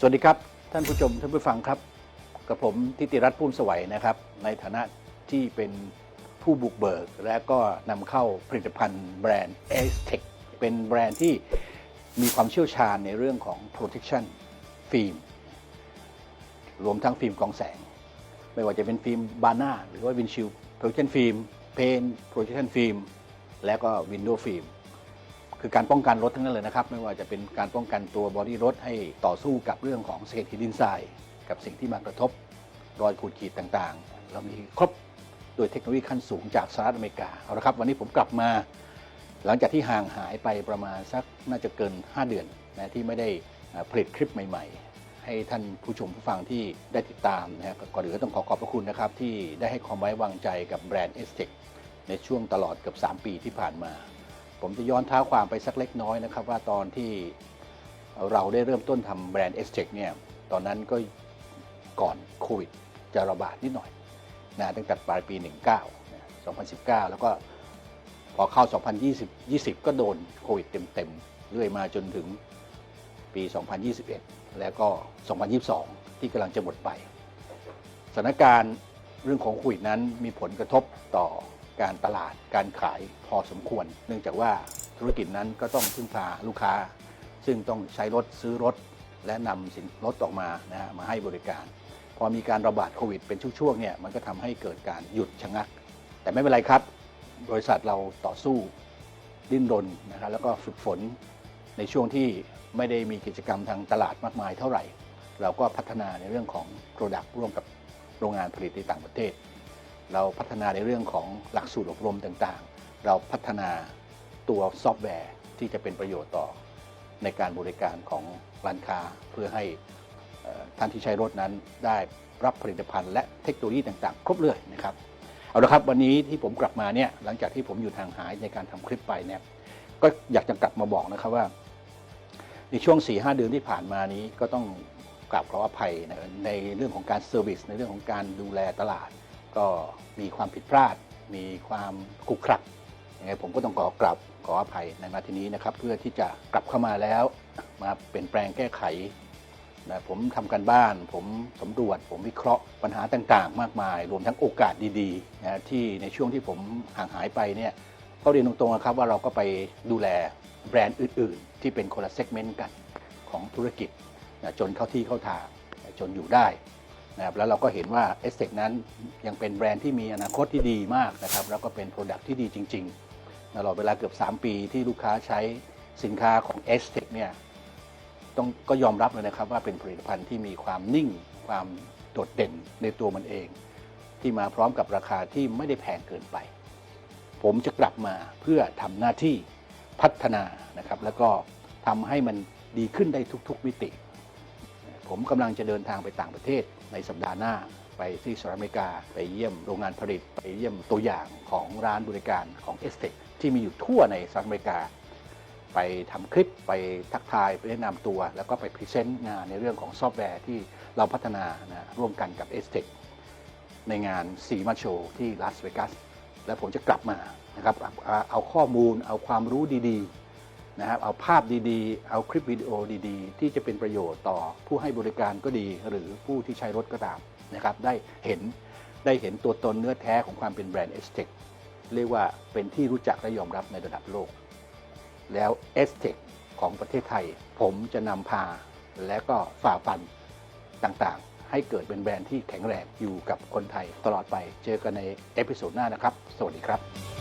สวัสดีครับ ท่านผู้ชมท่านผู้ฟังครับ กับผมทิติรัตน์พุ่มสวัยนะครับ ในฐานะที่เป็นผู้บุกเบิก และก็นำเข้าผลิตภัณฑ์แบรนด์ a s t e c เป็นแบรนด์ที่มีความเชี่ยวชาญในเรื่องของ protection ฟิล์มรวมทั้งฟิล์มกองแสง ไม่ว่าจะเป็นฟิล์มบาน่าหรือว่าวินชิล protection ฟิล์มเพน protection ฟิล์มและก็ window ฟิล์ม คือการป้องกันรถทั้งนั้นเลยนะครับ ไม่ว่าจะเป็นการป้องกันตัวบอดี้รถให้ต่อสู้กับเรื่องของเศษหินดินทราย กับสิ่งที่มากระทบ รอยขูดขีดต่างๆ เรามีครบโดยเทคโนโลยีขั้นสูงจากสหรัฐอเมริกาเอาละครับ วันนี้ผมกลับมา หลังจากที่ห่างหายไปประมาณสักน่าจะเกิน 5 เดือนนะที่ไม่ได้ผลิตคลิปใหม่ ๆ ให้ท่านผู้ชมผู้ฟังที่ได้ติดตามนะครับก่อนอื่นก็ต้องขอขอบพระคุณนะครับที่ได้ให้ความไว้วางใจกับแบรนด์ s t e c ในช่วงตลอดเกือบ3 ปีที่ผ่านมา ผมจะย้อนเท้าความไปสักเล็กน้อยนะครับ ว่าตอนที่เราได้เริ่มต้นทำแบรนด์ s t e c เนี่ยตอนนั้นก็ก่อนโควิดจะระบาดนิดหน่อยนะตั้งแต่ปลายปี 19 2019 แล้วก็พอเข้า 2020 20 ก็โดนโควิดเต็มๆเรื่อยมาจนถึงปี 2021 แล้วก็ 2022 ที่กำลังจะหมดไป สถานการณ์เรื่องของโควิดนั้นมีผลกระทบต่อ การตลาดการขายพอสมควร เนื่องจากว่าธุรกิจนั้นก็ต้องพึ่งพาลูกค้า ซึ่งต้องใช้รถซื้อรถ และนำสินรถออกมานะฮะมาให้บริการ พอมีการระบาดโควิดเป็นช่วงๆเนี่ยมันก็ทำให้เกิดการหยุดชะงัก แต่ไม่เป็นไรครับ บริษัทเราต่อสู้ดิ้นรนนะครับแล้วก็ฝึกฝนในช่วงที่ไม่ได้มีกิจกรรมทางตลาดมากมายเท่าไหร่ เราก็พัฒนาในเรื่องของ Product ร่วมกับโรงงานผลิตในต่างประเทศ เราพัฒนาในเรื่องของหลักสูตรอบรมต่างๆ เราพัฒนาตัวซอฟต์แวร์ที่จะเป็นประโยชน์ต่อในการบริการของร้านค้าเพื่อให้ท่านที่ใช้รถนั้นได้รับผลิตภัณฑ์และเทคโนโลยีต่างๆ ครบเลยนะครับ เอาละครับวันนี้ที่ผมกลับมาเนี่ยหลังจากที่ผมอยู่ทางหายในการทำคลิปไปเนี่ยก็อยากจะกลับมาบอกนะครับว่า ในช่วง4-5เดือนที่ผ่านมานี้ก็ต้องกราบขออภัยในเรื่องของการเซอร์วิสในเรื่องของการดูแลตลาด ก็มีความผิดพลาด มีความขรุกขระยังไงผมก็ต้องขอกราบขออภัยในมาทีนี้นะครับ เพื่อที่จะกลับเข้ามาแล้ว มาเปลี่ยนแปลงแก้ไขนะผมทำการบ้าน ผมสำรวจ ผมวิเคราะห์ปัญหาต่างๆ มากมาย รวมทั้งโอกาสดีๆนะที่ในช่วงที่ผมห่างหายไปเนี่ยก็เรียนตรงๆนะครับว่าเราก็ไปดูแลแบรนด์อื่น ๆ ที่เป็นคนละเซกเมนต์กันของธุรกิจนะจนเข้าที่เข้าทางนะจนอยู่ได้ นะครับแล้วเราก็เห็นว่า e s t e c นั้นยังเป็นแบรนด์ที่มีอนาคตที่ดีมากนะครับแล้วก็เป็นโปรดักที่ดีจริงๆตลอดเวลาเกือบ 3 ปีที่ลูกค้าใช้สินค้าของ e s t e c เนี่ยต้องก็ยอมรับเลยนะครับว่าเป็นผลิตภัณฑ์ที่มีความนิ่ง ความโดดเด่นในตัวมันเอง ที่มาพร้อมกับราคาที่ไม่ได้แพงเกินไป ผมจะกลับมาเพื่อทำหน้าที่พัฒนานะครับแล้วก็ทำให้มันดีขึ้นได้ทุกๆมิติ ผมกำลังจะเดินทางไปต่างประเทศในสัปดาห์หน้า ไปที่สหรัฐอเมริกา ไปเยี่ยมโรงงานผลิต ไปเยี่ยมตัวอย่างของร้านบริการของเอสเทที่มีอยู่ทั่วในสหรัฐอเมริกา ไปทำคลิปไปทักทายไปแนะนำตัว แล้วก็ไปพรีเซนต์งานในเรื่องของซอฟต์แวร์ที่เราพัฒนานะร่วมกันกับเอสเทในงานซีมาโชที่ลาสเวกัสและผมจะกลับมานะครับเอาเอาข้อมูลเอาความรู้ดีๆ นะครับเอาภาพดีๆ เอาคลิปวิดีโอดีๆ ที่จะเป็นประโยชน์ต่อผู้ให้บริการก็ดี หรือผู้ที่ใช้รถก็ตามนะครับได้เห็นได้เห็นตัวตนเนื้อแท้ของความเป็นแบรนด์ s t e c เรียกว่าเป็นที่รู้จักและยอมรับในระดับโลก แล้ว s t e c ของประเทศไทย ผมจะนำพาและก็ฝ่าฟันต่างๆ ให้เกิดเป็นแบรนด์ที่แข็งแรงอยู่กับคนไทยตลอดไปเจอกันในเอพิโซดหน้านะครับ สวัสดีครับ